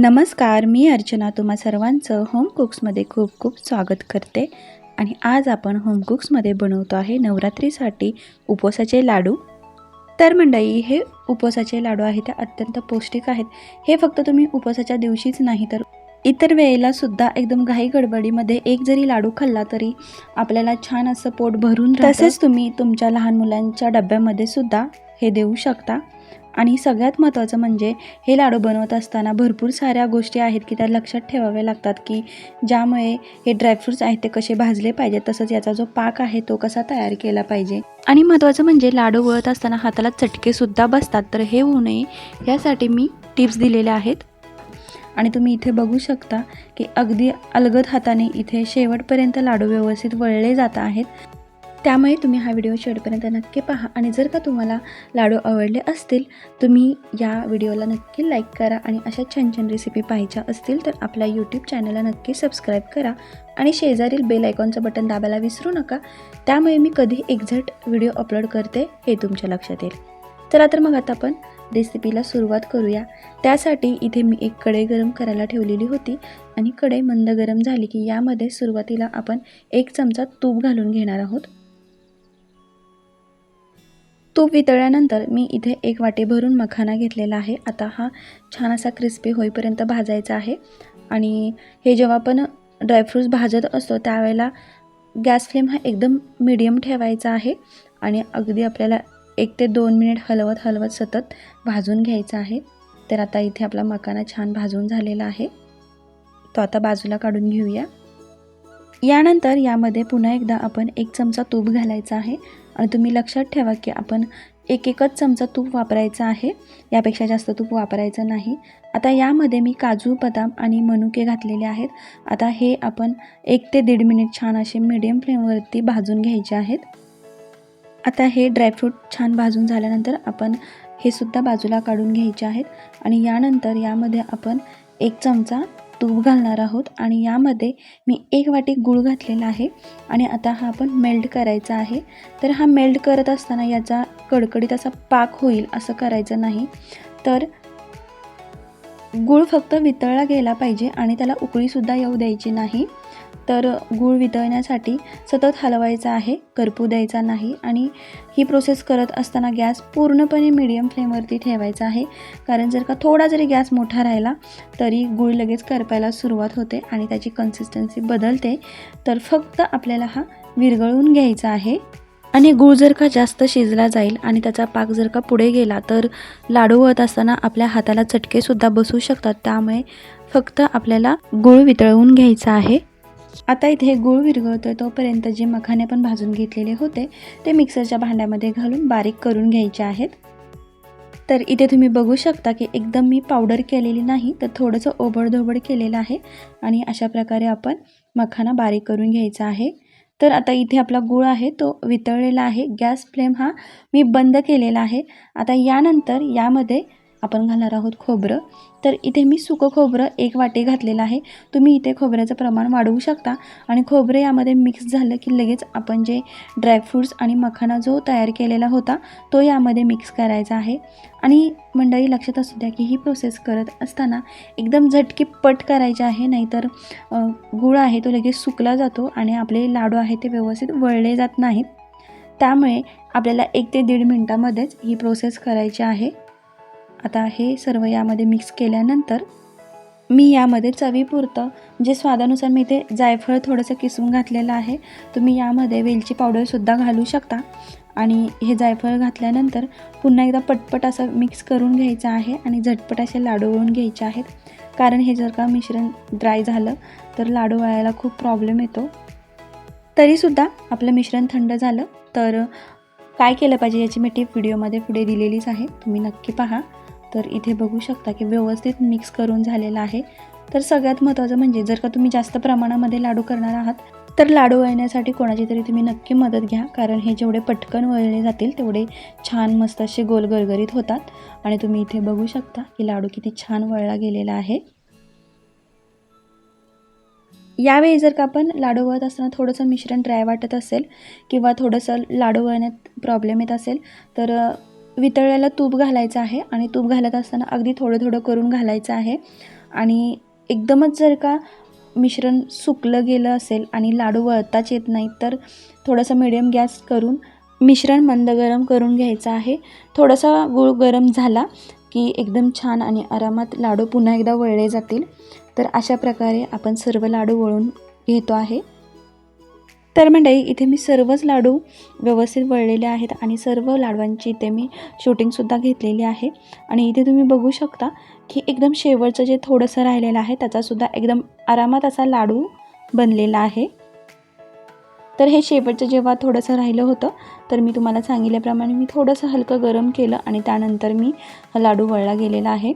नमस्कार मी अर्चना. तुम्हा सर्वांचं होम कुक्समध्ये खूप खूप स्वागत करते. आणि आज आपण होम कुक्समध्ये बनवतो आहे नवरात्रीसाठी उपवासाचे लाडू. तर मंडळी हे उपवासाचे लाडू आहेत ते अत्यंत पौष्टिक आहेत. हे फक्त तुम्ही उपवासाच्या दिवशीच नाही तर इतर वेळेला सुद्धा एकदम घाई गडबडीमध्ये एक जरी लाडू खाल्ला तरी आपल्याला छान असं पोट भरून तसेच तुम्ही तुमच्या लहान मुलांच्या डब्यामध्ये सुद्धा हे देऊ शकता. आणि सगळ्यात महत्त्वाचं म्हणजे हे लाडू बनवत असताना भरपूर साऱ्या गोष्टी आहेत की त्या लक्षात ठेवाव्या लागतात की ज्यामुळे हे ड्रायफ्रूट्स आहेत ते कसे भाजले पाहिजेत तसंच याचा जो पाक आहे तो कसा तयार केला पाहिजे. आणि महत्त्वाचं म्हणजे लाडू वळत असताना हाताला चटकेसुद्धा बसतात तर हे होऊ नये यासाठी मी टिप्स दिलेल्या आहेत. आणि तुम्ही इथे बघू शकता की अगदी अलगद हाताने इथे शेवटपर्यंत लाडू व्यवस्थित वळले जात आहेत. त्यामुळे तुम्ही हा व्हिडिओ शेवटपर्यंत नक्की पहा. आणि जर का तुम्हाला लाडू आवडले असतील तुम्ही या व्हिडिओला नक्की लाईक करा आणि अशा छान छान रेसिपी पाहायच्या असतील तर आपल्या यूट्यूब चॅनलला नक्की सबस्क्राईब करा. आणि शेजारील बेल आयकॉनचं बटन दाबायला विसरू नका. त्यामुळे मी कधी एक्झॅक्ट व्हिडिओ अपलोड करते हे तुमच्या लक्षात येईल. चला तर मग आता आपण रेसिपीला सुरुवात करूया. त्यासाठी इथे मी एक कढई गरम करायला ठेवलेली होती आणि कढई मंद गरम झाली की यामध्ये सुरुवातीला आपण एक चमचा तूप घालून घेणार आहोत. तूप वितळल्यानंतर मी इथे एक वाटी भरून मखाना घेतलेला आहे. आता हा छान असा क्रिस्पी होईपर्यंत भाजायचा आहे. आणि हे जेव्हा आपण ड्रायफ्रूट्स भाजत असतो त्यावेळेला गॅस फ्लेम हा एकदम मिडियम ठेवायचा आहे. आणि अगदी आपल्याला एक ते दोन मिनिट हलवत हलवत सतत भाजून घ्यायचं आहे. तर आता इथे आपला मखाना छान भाजून झालेला आहे. तो आता बाजूला काढून घेऊया. यानंतर यामध्ये पुन्हा एकदा आपण एक चमचा तूप घालायचा आहे. आणि तुम्ही लक्षात ठेवा की आपण एक एकच चमचा तूप वापरायचा आहे. यापेक्षा जास्त तूप वापरायचं नाही. आता यामध्ये मी काजू बदाम आणि मनुके घातलेले आहेत. आता हे आपण एक ते दीड मिनिट छान असे मीडियम फ्लेमवरती भाजून घ्यायचे आहेत. आता हे ड्रायफ्रूट छान भाजून झाल्यानंतर आपण हे सुद्धा बाजूला काढून घ्यायचे आहेत. आणि यानंतर यामध्ये आपण एक चमचा तूप घालणार आहोत आणि यामध्ये मी एक वाटी गूळ घातलेला आहे आणि आता हा आपण मेल्ट करायचा आहे. तर हा मेल्ट करत असताना याचा कडकडीत असा पाक होईल असं करायचं नाही. तर गूळ फक्त वितळला गेला पाहिजे आणि त्याला उकळीसुद्धा येऊ द्यायची नाही. तर गूळ वितळण्यासाठी सतत हलवायचा आहे करपू द्यायचा नाही आणि ही प्रोसेस करत असताना गॅस पूर्णपणे मीडियम फ्लेमवरती ठेवायचा आहे. कारण जर का थोडा जरी गॅस मोठा राहिला तरी गूळ लगेच करपायला सुरुवात होते आणि त्याची कन्सिस्टन्सी बदलते. तर फक्त आपल्याला हा विरघळून घ्यायचा आहे. आणि गूळ जर का जास्त शिजला जाईल आणि त्याचा पाक जर का पुढे गेला तर लाडू होत असताना आपल्या हाताला चटकेसुद्धा बसू शकतात. त्यामुळे फक्त आपल्याला गूळ वितळवून घ्यायचा आहे. आता इथे गूळ विरघळतोय तोपर्यंत जे मखाने पण भाजून घेतलेले होते ते मिक्सरच्या भांड्यामध्ये घालून बारीक करून घ्यायचे आहेत. तर इथे तुम्ही बघू शकता की एकदम मी पावडर केलेली नाही तर थोडंसं ओबडधोबड केलेलं आहे आणि अशा प्रकारे आपण मखाना बारीक करून घ्यायचा आहे. तर आता इथे आपला गूळ आहे तो वितळलेला आहे. गॅस फ्लेम हा मी बंद केलेला आहे. आता यानंतर यामध्ये आपण घालणार आहोत खोबरं. तर इथे मी सुकं खोबरं एक वाटी घातलेलं आहे. तुम्ही इथे खोबऱ्याचं प्रमाण वाढवू शकता. आणि खोबरं यामध्ये मिक्स झालं की लगेच आपण जे ड्रायफ्रूट्स आणि मखाना जो तयार केलेला होता तो यामध्ये मिक्स करायचा आहे. आणि मंडळी लक्षात असू द्या की ही प्रोसेस करत असताना एकदम झटकी पट करायची आहे. नाहीतर गुळ आहे तो लगेच सुकला जातो आणि आपले लाडू आहे ते व्यवस्थित वळले जात नाहीत. त्यामुळे आपल्याला एक ते दीड मिनटामध्येच ही प्रोसेस करायची आहे. आता हे सर्व यामध्ये मिक्स केल्यानंतर मी यामध्ये चवीपुरतं जे स्वादानुसार मी इथे जायफळ थोडंसं किसून घातलेलं आहे तुम्ही यामध्ये वेलची पावडरसुद्धा घालू शकता. आणि हे जायफळ घातल्यानंतर पुन्हा एकदा पटपट असं मिक्स करून घ्यायचं आहे आणि झटपट असे लाडू वळून घ्यायचे आहेत. कारण हे जर का मिश्रण ड्राय झालं तर लाडू वळायला खूप प्रॉब्लेम येतो. तरीसुद्धा आपलं मिश्रण थंड झालं तर काय केलं पाहिजे याची मी टीप व्हिडिओमध्ये पुढे दिलेलीच आहे. तुम्ही नक्की पहा. तर इथे बघू शकता की व्यवस्थित मिक्स करून झालेलं आहे. तर सगळ्यात महत्त्वाचं म्हणजे जर का तुम्ही जास्त प्रमाणामध्ये लाडू करणार आहात तर लाडू वळण्यासाठी कोणाची तरी तुम्ही नक्की मदत घ्या. कारण हे जेवढे पटकन वळले जातील तेवढे छान मस्त असे गोल गरगरीत होतात. आणि तुम्ही इथे बघू शकता की लाडू किती छान वळला गेलेला आहे. यावेळी जर का आपण लाडू वळत असताना थोडंसं मिश्रण ड्राय वाटत असेल किंवा थोडंसं लाडू वळण्यात प्रॉब्लेम येत असेल तर वितळलेलं तूप घालायचं आहे आणि तूप घालत असताना अगदी थोडं थोडं करून घालायचं आहे. आणि एकदमच जर का मिश्रण सुकलं गेलं असेल आणि लाडू वळताच येत नाही तर थोडंसं मिडियम गॅस करून मिश्रण मंद गरम करून घ्यायचं आहे. थोडासा गूळ गरम झाला की एकदम छान आणि आरामात लाडू पुन्हा एकदा वळले जातील. तर अशा प्रकारे आपण सर्व लाडू वळून घेतो आहे. तर मंडळी इथे मी सर्वच लाडू व्यवस्थित वळलेले आहेत आणि सर्व लाडवांची इथे मी शूटिंगसुद्धा घेतलेली आहे. आणि इथे तुम्ही बघू शकता की एकदम शेवटचं जे थोडंसं राहिलेलं आहे त्याचासुद्धा एकदम आरामात असा लाडू बनलेला आहे. तर हे शेवटचं जेव्हा थोडंसं राहिलं होतं तर मी तुम्हाला सांगितल्याप्रमाणे मी थोडंसं हलकं गरम केलं आणि त्यानंतर मी लाडू वळला गेलेला आहे.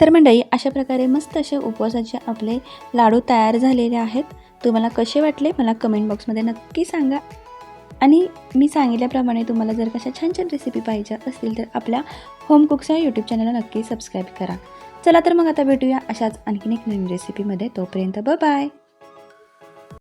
तर मंडळी अशा प्रकारे मस्त असे उपवासाचे आपले लाडू तयार झालेले आहेत. तुम्हाला कसे वाटले मला कमेंट बॉक्समध्ये नक्की सांगा. आणि मी सांगितल्याप्रमाणे तुम्हाला जर कशा छान छान रेसिपी पाहिजे असतील तर आपल्या होम कुक्स या यूट्यूब चॅनलला नक्की सबस्क्राईब करा. चला तर मग आता भेटूया अशाच आणखीन एक नवीन रेसिपीमध्ये तोपर्यंत ब बाय